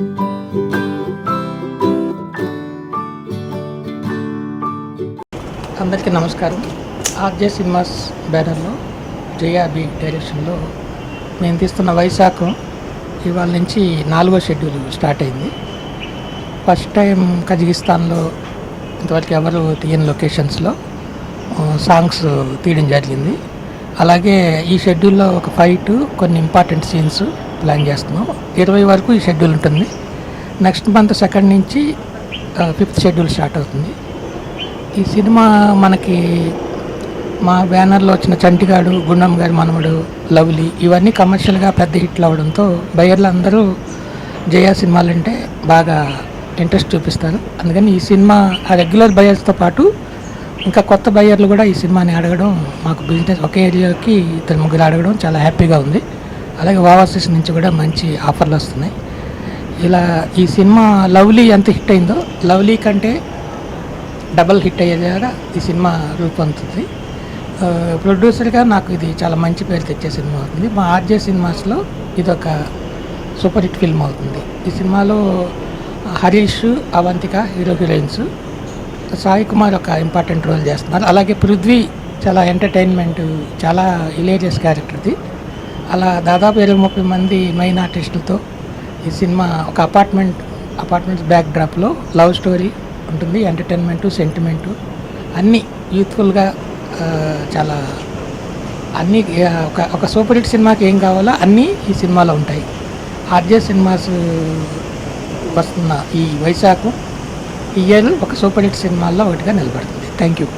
అందరికీ నమస్కారం. RJ cinemas బ్యానర్లో జేఆర్బి డైరెక్షన్లో నేను తీస్తున్న వైశాఖ ఇవాళ నుంచి నాలుగో షెడ్యూల్ స్టార్ట్ అయింది. ఫస్ట్ టైం కజకిస్తాన్లో ఇంతవరకు ఎవరు తీయని లొకేషన్స్లో సాంగ్స్ తీయడం జరిగింది. అలాగే ఈ షెడ్యూల్లో ఒక ఫైట్ కొన్ని ఇంపార్టెంట్ సీన్స్ ప్లాన్ చేస్తున్నాం. ఇరవై వరకు ఈ షెడ్యూల్ ఉంటుంది. నెక్స్ట్ మంత్ సెకండ్ నుంచి ఫిఫ్త్ షెడ్యూల్ స్టార్ట్ అవుతుంది. ఈ సినిమా మనకి మా బ్యానర్లో వచ్చిన చంటిగాడు గుండం గారి మనవడు లవ్లీ ఇవన్నీ కమర్షియల్గా పెద్ద హిట్లు అవడంతో బయర్లు అందరూ జయా సినిమాలు అంటే బాగా ఇంట్రెస్ట్ చూపిస్తారు. అందుకని ఈ సినిమా ఆ రెగ్యులర్ బయర్స్తో పాటు ఇంకా కొత్త బయర్లు కూడా ఈ సినిమాని అడగడం మాకు బిజినెస్ ఒకే ఏరియాకి ఇద్దరు ముగ్గురు అడగడం చాలా హ్యాపీగా ఉంది. అలాగే ఓవర్సీస్ నుంచి కూడా మంచి ఆఫర్లు వస్తున్నాయి. ఇలా ఈ సినిమా లవ్లీ ఎంత హిట్ అయిందో లవ్లీ కంటే డబల్ హిట్ అయ్యేలాగా ఈ సినిమా రూపొందుతుంది. ప్రొడ్యూసర్గా నాకు ఇది చాలా మంచి పేరు తెచ్చే సినిమా అవుతుంది. మా ఆర్జే సినిమాస్లో ఇది ఒక సూపర్ హిట్ ఫిల్మ్ అవుతుంది. ఈ సినిమాలో హరీష్ అవంతిక హీరో హీరోయిన్స్ సాయి కుమార్ ఒక ఇంపార్టెంట్ రోల్ చేస్తున్నారు. అలాగే పృథ్వీ చాలా ఎంటర్టైన్మెంట్ చాలా హిలేరియస్ క్యారెక్టర్ది. అలా దాదాపు ఇరవై ముప్పై మంది మెయిన్ ఆర్టిస్టులతో ఈ సినిమా ఒక అపార్ట్మెంట్ అపార్ట్మెంట్స్ బ్యాక్ డ్రాప్లో లవ్ స్టోరీ ఉంటుంది ఎంటర్టైన్మెంటు సెంటిమెంటు అన్నీ యూత్ఫుల్గా చాలా అన్నీ ఒక ఒక సూపర్ హిట్ సినిమాకి ఏం కావాలో అన్నీ ఈ సినిమాలో ఉంటాయి. ఆర్జే సినిమాస్ వస్తున్న ఈ వైశాఖ ఈ ఇయర్ ఒక సూపర్ హిట్ సినిమాల్లో ఒకటిగా నిలబడుతుంది. Thank you.